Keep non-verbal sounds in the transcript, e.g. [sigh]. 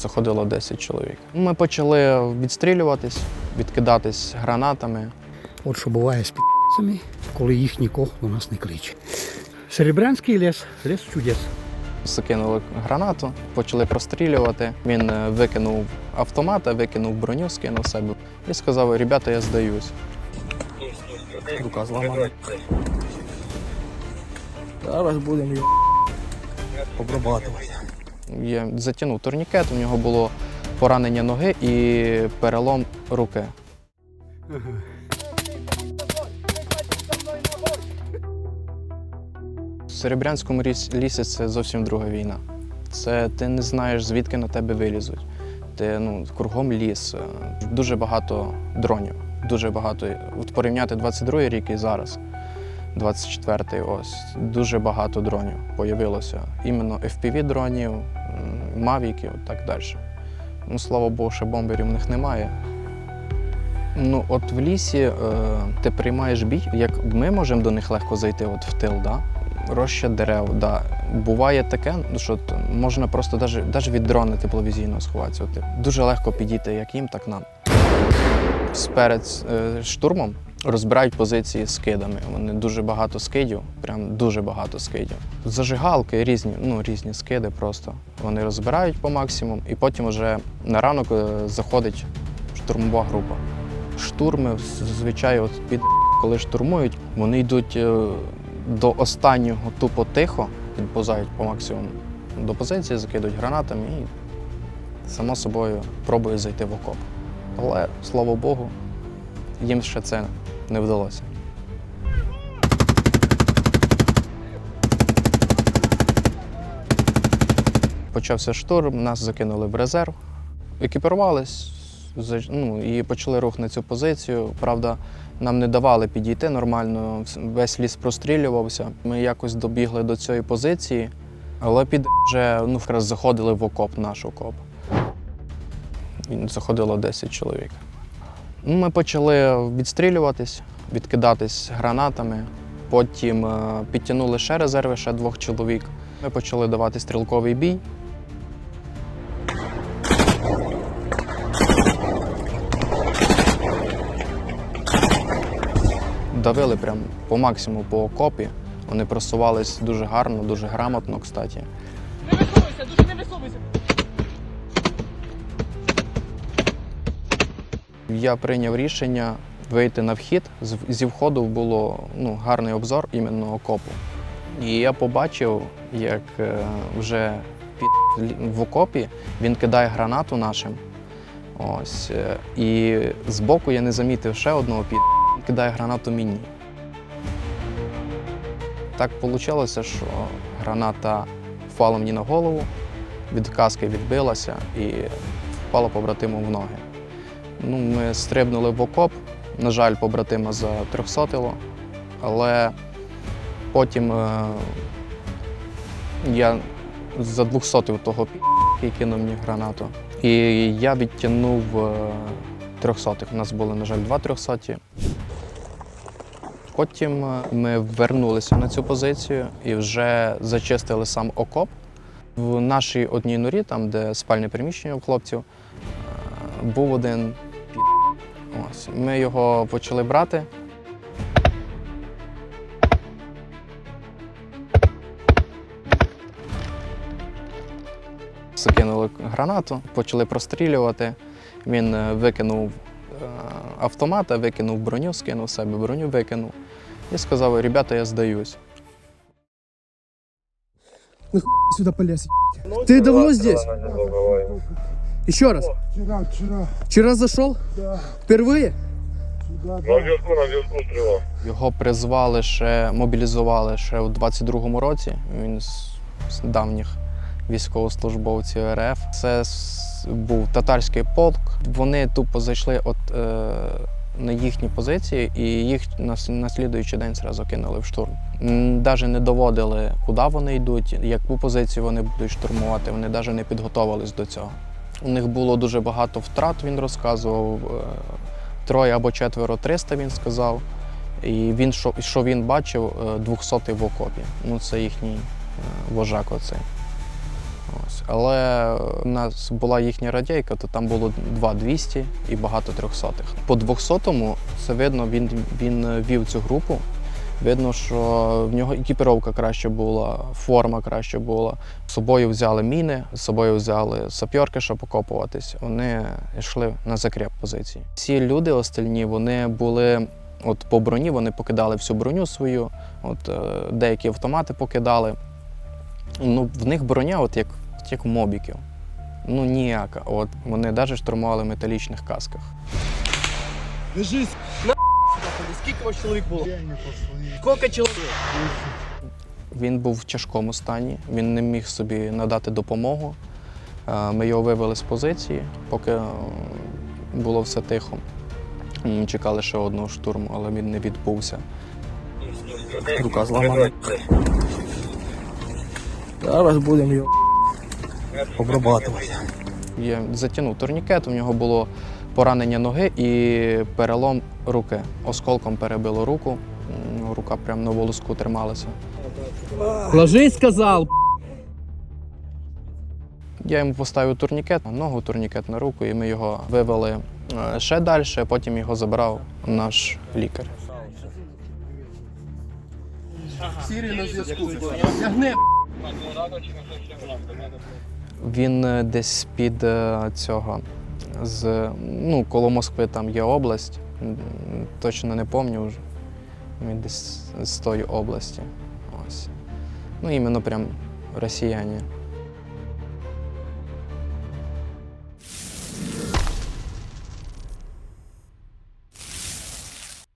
заходило 10 чоловік. Ми почали відстрілюватись, відкидатись гранатами. От що буває з підцями, коли їх нікого до нас не кличе. Серебрянський ліс, ліс чудес. Закинули гранату, почали прострілювати. Він е, викинув автомата, викинув броню, скинув себе і сказав: ребята, я здаюсь. Рука зламана. Зараз будемо його обрабатувати. Я затягнув турнікет, у нього було поранення ноги і перелом руки. В Серебрянському лісі це зовсім друга війна. Це ти не знаєш, звідки на тебе вилізуть. Ти ну, кругом ліс, е, дуже багато дронів. Дуже багато. От порівняти 22-й рік і зараз, 24-й, ось дуже багато дронів появилося. Іменно FPV-дронів, м, мавіків і так далі. Ну, слава Богу, ще бомберів в них немає. Ну, от в лісі е, ти приймаєш бій, як ми можемо до них легко зайти от в тил, да? роща дерев. Да. Буває таке, ну, що можна просто навіть від дрона тепловізійного сховатися. От, дуже легко підійти як їм, так нам. Сперед е, штурмом розбирають позиції скидами. Вони дуже багато скидів, прям дуже багато скидів. Зажигалки різні, ну різні скиди просто. Вони розбирають по максимуму, і потім вже на ранок е, заходить штурмова група. Штурми зазвичай, от під [laughs] коли штурмують, вони йдуть е, до останнього тупо тихо, підповзають по максимуму до позиції, закидують гранатами і само собою пробують зайти в окоп. Але слава Богу, їм ще це не вдалося. Почався штурм, нас закинули в резерв, екіпірувались ну, і почали рух на цю позицію. Правда, нам не давали підійти нормально, весь ліс прострілювався. Ми якось добігли до цієї позиції, але під вже ну, якраз заходили в окоп, наш окоп. Заходило 10 чоловік. Ми почали відстрілюватись, відкидатись гранатами. Потім е, підтягнули ще резерви, ще двох чоловік. Ми почали давати стрілковий бій. Давили прям по максимуму по окопі. Вони просувались дуже гарно, дуже грамотно, кстати. Не висовуйся, дуже не висовуйся. Я прийняв рішення вийти на вхід. Зі входу було ну, гарний обзор іменно окопу. І я побачив, як е, вже під, в окопі він кидає гранату нашим. Ось. е, І збоку я не замітив ще одного під він кидає гранату мені. Так вийшло, що граната впала мені на голову, від каски відбилася і впала побратиму в ноги. Ну, ми стрибнули в окоп. На жаль, побратима за трьохсотило. Але потім е, я за двохсотив того пі, який кинув мені гранату. І я відтягнув е, трьохсотих. У нас були, на жаль, два трьохсоті. Потім е, ми вернулися на цю позицію і вже зачистили сам окоп. В нашій одній норі, там, де спальне приміщення у хлопців, е, був один. Ось. Ми його почали брати. Закинули гранату, почали прострілювати. Він е, викинув е, автомата, викинув броню, скинув себе броню, викинув і сказав: ребята, я здаюсь. Сюда полез. Ты давно здесь? Еще раз. Вчера, вчера, Вчера зашел? да, Впервые? сюда, На зв'язку, на зв'язку стріла. Його призвали ще, мобілізували ще у 22-му році. Він з, з давніх військовослужбовців РФ. Це с- був татарський полк. Вони тупо зайшли от, е, на їхні позиції і їх на, с- на слідуючий день зразу кинули в штурм. Навіть не доводили, куди вони йдуть, яку позицію вони будуть штурмувати. Вони навіть не підготувались до цього. У них було дуже багато втрат, він розказував. е, Троє або четверо 300, він сказав. І він, що, що він бачив, 200 в окопі. Ну, це їхній е, вожак оцей. Ось. Але у нас була їхня радійка, то там було 2 200 і багато трьохсотих. По 200-му це видно, він, він вів цю групу. Видно, що в нього екіпіровка краще була, форма краще була. З собою взяли міни, з собою взяли сапьорки, щоб окопуватись. Вони йшли на закреп позиції. Всі люди остальні вони були. От по броні вони покидали всю броню свою, от е, деякі автомати покидали. Ну, в них броня, от як, як мобіків. Ну ніяка. От вони навіть штурмували металічних касках. Лежись. Скільки ваш чоловік було? Скільки чоловік? Він був в тяжкому стані, він не міг собі надати допомогу. Е, Ми його вивели з позиції, поки е, було все тихо. М, Чекали ще одного штурму, але він не відбувся. Рука зламана. Зараз будемо його обрабатувати. Я затягнув турнікет, у нього було поранення ноги і перелом руки. Осколком перебило руку. Рука прямо на волоску трималася. Ложись, сказав. Я йому поставив турнікет на ногу, турнікет на руку, і ми його вивели е, ще далі, а потім його забрав наш лікар. Сірі на зв'язку. Він е, десь під е, цього з ну, коло Москви там є область. Точно не пам'ятаю вже. Він десь з тої області. Ось. Ну, іменно прям росіяни.